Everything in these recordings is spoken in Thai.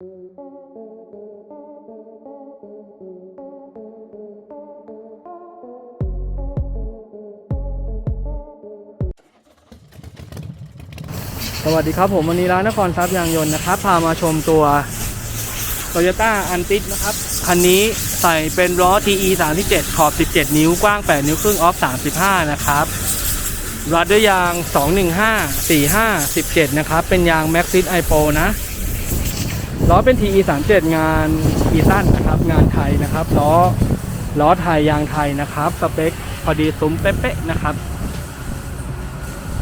สวัสดีครับผมวันนี้ร้านนครทรัพย์ยางยนต์นะครับ พามาชมตัว Toyota a n t i นะครับ คันนี้ใส่เป็นล้อ TE 37 ขอบ 17 นิ้วกว้าง 8 นิ้วครึ่งออฟ 35 นะครับรัดด้วยยาง 215 45 17 นะครับ เป็นยาง Maxxis ipo นะ ล้อเป็น TE 37งานอีตันนะครับ งานไทยนะครับ ล้อ ล้อไทยยางไทยนะครับ สเปคพอดีซุ้มเป๊ะๆนะครับ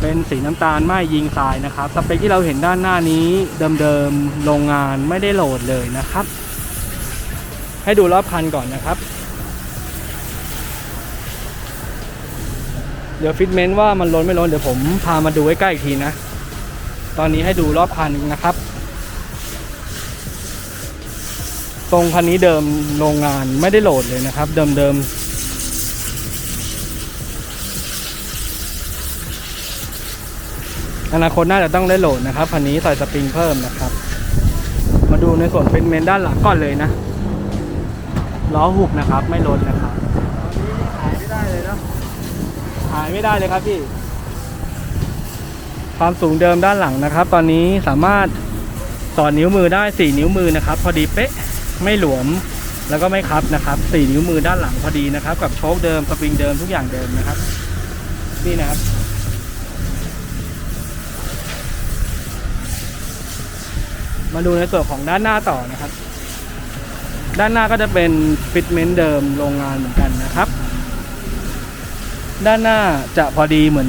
เป็นสีน้ำตาลไม่ยิงทรายนะครับ สเปคที่เราเห็นด้านหน้านี้เดิมๆโรงงานไม่ได้โหลดเลยนะครับ ให้ดูรอบคันก่อนนะครับเดี๋ยวฟิตเมนต์ว่ามันล้นไม่ล้นเดี๋ยวผมพามาดูใกล้ๆอีกทีนะ ตอนนี้ให้ดูรอบคันนะครับ ตรงคันนี้เดิมโรงงานไม่ได้โหลดเลยนะครับ เดิมๆอนาคตน่าจะต้องได้โหลดนะครับคันนี้ใส่สปริงเพิ่มนะครับ มาดูในส่วนเป็นเมนด้านหลังก่อนเลยนะล้อหุบนะครับ ไม่ลดนะครับหายไม่ได้เลยนะหายไม่ได้เลยครับพี่ ความสูงเดิมด้านหลังนะครับ ตอนนี้สามารถสอดนิ้วมือได้ 4 นิ้วมือนะครับ พอดีเป๊ะ ไม่หลวมแล้วก็ไม่คับนะครับ4นิ้วมือด้านหลังพอดีนะครับ กับโชคเดิมสปริงเดิมทุกอย่างเดิมนะครับนี่นะครับมาดูในส่วนของด้านหน้าต่อนะครับ ด้านหน้าก็จะเป็นฟิตเมนต์เดิมโรงงานเหมือนกันนะครับ ด้านหน้าจะพอดีเหมือน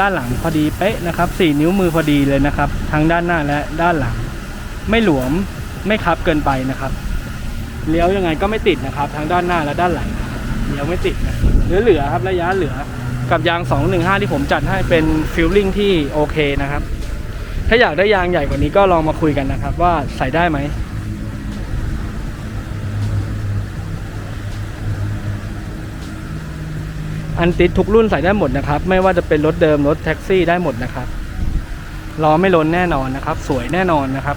ด้านหลังพอดีเป๊ะนะครับสี่นิ้วมือพอดีเลยนะครับ ทั้งด้านหน้าและด้านหลัง ไม่หลวมไม่คับเกินไปนะครับ เลี้ยวยังไงก็ไม่ติดนะครับ ทั้งด้านหน้าและด้านหลังเลี้ยวไม่ติดนะเหลือๆครับระยะเหลือกับยาง 215 ที่ผมจัดให้เป็นฟิลลิ่งที่โอเคนะครับ ถ้าอยากได้ยางใหญ่กว่านี้ก็ลองมาคุยกันนะครับ ว่าใส่ได้ไหมอันติดทุกรุ่นใส่ได้หมดนะครับ ไม่ว่าจะเป็นรถเดิมรถแท็กซี่ได้หมดนะครับล้อไม่ล้นแน่นอนนะครับ สวยแน่นอนนะครับ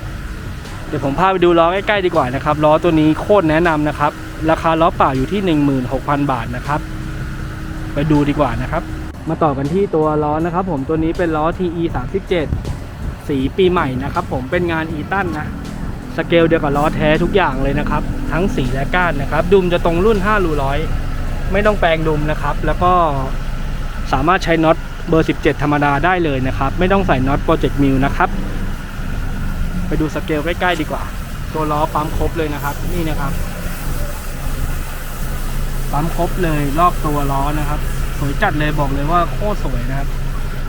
เดี๋ยวผมพาไปดูล้อใกล้ๆดีกว่านะครับล้อตัวนี้โคตรแนะนำนะครับ ราคาล้อเปล่าอยู่ที่ 16,000 บาทนะครับ ไปดูดีกว่านะครับ มาต่อกันที่ตัวล้อนะครับ ผมตัวนี้เป็นล้อ TE 37สีปีใหม่นะครับ ผมเป็นงานอีตันนะสเกลเดียวกับล้อแท้ทุกอย่างเลยนะครับ ทั้งสีและก้านนะครับ ดุมจะตรงรุ่น5รูร้อยไม่ต้องแปลงดุมนะครับ แล้วก็สามารถใช้น็อตเบอร์ 17 ธรรมดาได้เลยนะครับ ไม่ต้องใส่น็อตโปรเจกต์มิลนะครับ ไปดูสเกลใกล้ๆดีกว่า ตัวล้อปั๊มครบเลยนะครับ นี่นะครับ ปั๊มครบเลยรอบตัวล้อนะครับ สวยจัดเลยบอกเลยว่าโคตรสวยนะครับ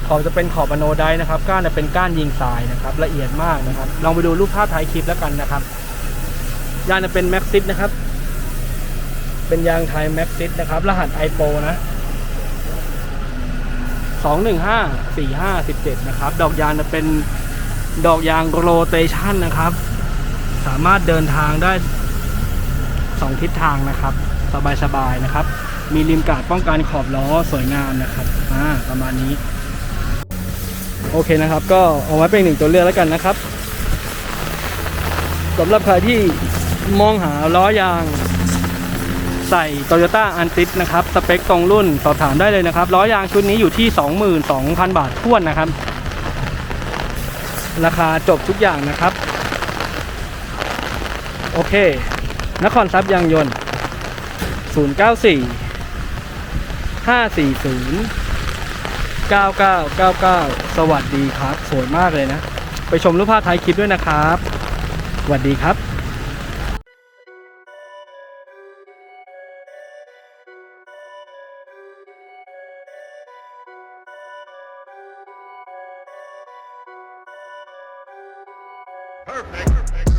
ขอบจะเป็นขอบอโนไดนะครับก้านจะเป็นก้านยิงทรายนะครับ ละเอียดมากนะครับ ลองไปดูรูปภาพท้ายคลิปแล้วกันนะครับยางจะเป็นแม็กซิสนะครับ เป็นยางไทยแม็กซิสนะครับ รหัสไอโปนะสองหนึ่งห้าสี่ห้าสิบเจ็ดนะครับ ดอกยางจะเป็น ดอกยางโรเตชันนะครับ สามารถเดินทางได้สองทิศทางนะครับ สบายๆนะครับ มีริมกาดป้องกันขอบล้อสวยงามนะครับอ่าประมาณนี้ โอเคนะครับ ก็เอาไว้เป็นหนึ่งตัวเลือกแล้วกันนะครับสำหรับใครที่มองหาล้อยางใส่ Toyota a n t i นะครับ สเปคตรงรุ่นสอบถามได้เลยนะครับล้อยางชุดนี้อยู่ที่ 22,000 บาทท้วนนะครับ ราคาจบทุกอย่างนะครับ โอเค นครทรัพย์ยางยนต์ 094 540 9999 สวัสดีครับ สวยมากเลยนะ ไปชมรูปภาพท้ายคลิปด้วยนะครับ สวัสดีครับ Perfect. Perfect.